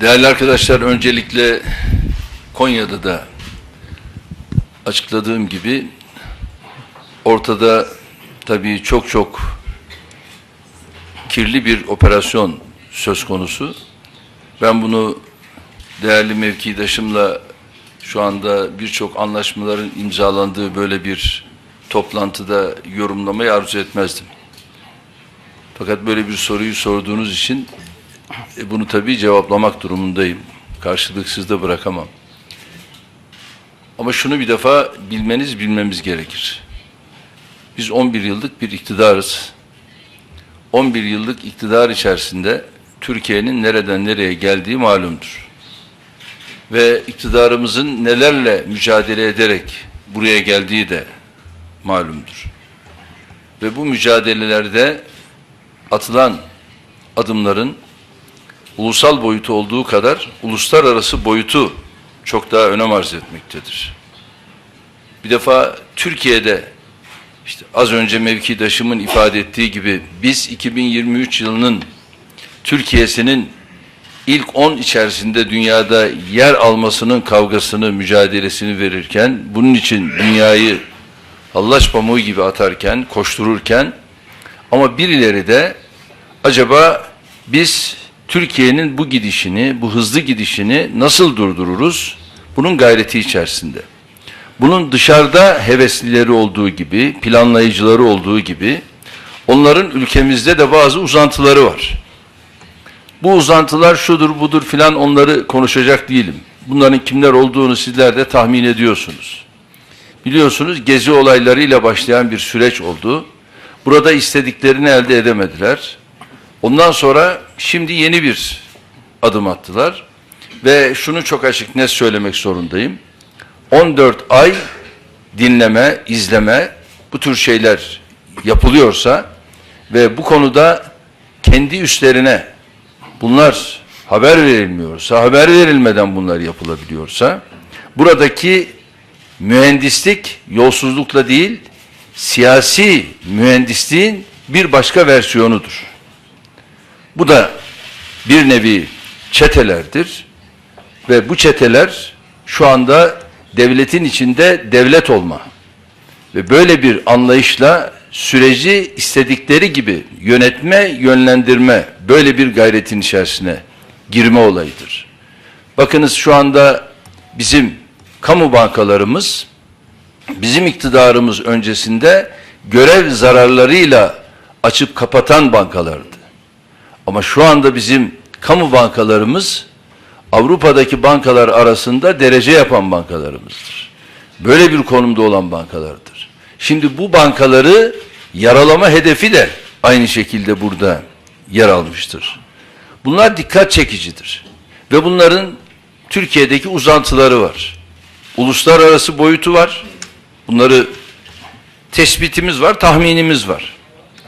Değerli arkadaşlar, öncelikle Konya'da da açıkladığım gibi ortada tabii çok çok kirli bir operasyon söz konusu. Ben bunu değerli mevkidaşımla şu anda birçok anlaşmaların imzalandığı böyle bir toplantıda yorumlamayı arzu etmezdim. Fakat böyle bir soruyu sorduğunuz için e, bunu tabii cevaplamak durumundayım. Karşılıksız da bırakamam. Ama şunu bir defa bilmeniz, bilmemiz gerekir. Biz 11 yıllık bir iktidarız. 11 yıllık iktidar içerisinde Türkiye'nin nereden nereye geldiği malumdur. Ve iktidarımızın nelerle mücadele ederek buraya geldiği de malumdur. Ve bu mücadelelerde atılan adımların ulusal boyutu olduğu kadar uluslararası boyutu çok daha önem arz etmektedir. Bir defa Türkiye'de işte az önce mevkidaşımın ifade ettiği gibi biz 2023 yılının Türkiye'sinin ilk 10 içerisinde dünyada yer almasının kavgasını, mücadelesini verirken, bunun için dünyayı hallaç pamuğu gibi atarken, koştururken ama birileri de acaba biz Türkiye'nin bu gidişini, bu hızlı gidişini nasıl durdururuz? Bunun gayreti içerisinde. Bunun dışarıda heveslileri olduğu gibi, planlayıcıları olduğu gibi, onların ülkemizde de bazı uzantıları var. Bu uzantılar şudur budur filan onları konuşacak değilim. Bunların kimler olduğunu sizler de tahmin ediyorsunuz. Biliyorsunuz gezi olaylarıyla başlayan bir süreç oldu. Burada istediklerini elde edemediler. Ondan sonra şimdi yeni bir adım attılar. Ve şunu çok açık net söylemek zorundayım. 14 ay dinleme, izleme bu tür şeyler yapılıyorsa ve bu konuda kendi üstlerine bunlar haber verilmiyorsa, haber verilmeden bunlar yapılabiliyorsa buradaki mühendislik yolsuzlukla değil, siyasi mühendisliğin bir başka versiyonudur. Bu da bir nevi çetelerdir ve bu çeteler şu anda devletin içinde devlet olma ve böyle bir anlayışla süreci istedikleri gibi yönetme, yönlendirme böyle bir gayretin içerisine girme olayıdır. Bakınız şu anda bizim kamu bankalarımız bizim iktidarımız öncesinde görev zararlarıyla açıp kapatan bankalardı. Ama şu anda bizim kamu bankalarımız Avrupa'daki bankalar arasında derece yapan bankalarımızdır. Böyle bir konumda olan bankalardır. Şimdi bu bankaları yaralama hedefi de aynı şekilde burada yer almıştır. Bunlar dikkat çekicidir. Ve bunların Türkiye'deki uzantıları var. Uluslararası boyutu var. Bunları tespitimiz var, tahminimiz var.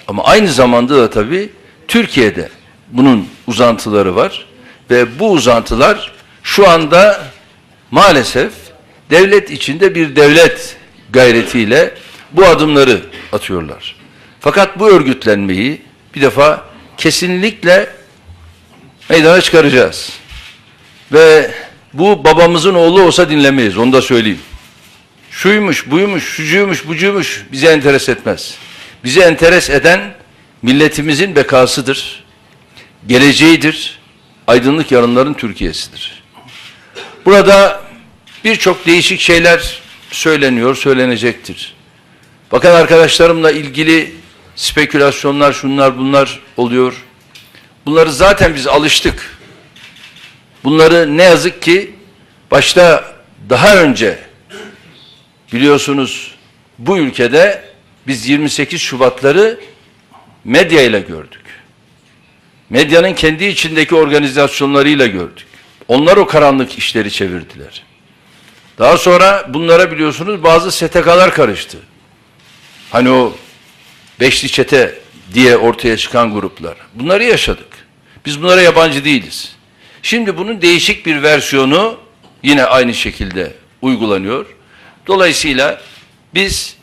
Ama aynı zamanda da tabii Türkiye'de bunun uzantıları var ve bu uzantılar şu anda maalesef devlet içinde bir devlet gayretiyle bu adımları atıyorlar. Fakat bu örgütlenmeyi bir defa kesinlikle meydana çıkaracağız. Ve bu babamızın oğlu olsa dinlemeyiz, onu da söyleyeyim. Şuymuş, buymuş, şucuymuş, bucuymuş bize enteres etmez. Bize enteres eden milletimizin bekasıdır, geleceğidir, aydınlık yarınların Türkiye'sidir. Burada birçok değişik şeyler söyleniyor, söylenecektir. Bakın arkadaşlarımla ilgili spekülasyonlar, şunlar bunlar oluyor. Bunları zaten biz alıştık. Bunları ne yazık ki başta daha önce biliyorsunuz bu ülkede biz 28 Şubatları medya ile gördük. Medyanın kendi içindeki organizasyonlarıyla gördük. Onlar o karanlık işleri çevirdiler. Daha sonra bunlara biliyorsunuz bazı STK'lar karıştı. Hani o beşli çete diye ortaya çıkan gruplar. Bunları yaşadık. Biz bunlara yabancı değiliz. Şimdi bunun değişik bir versiyonu yine aynı şekilde uygulanıyor. Dolayısıyla biz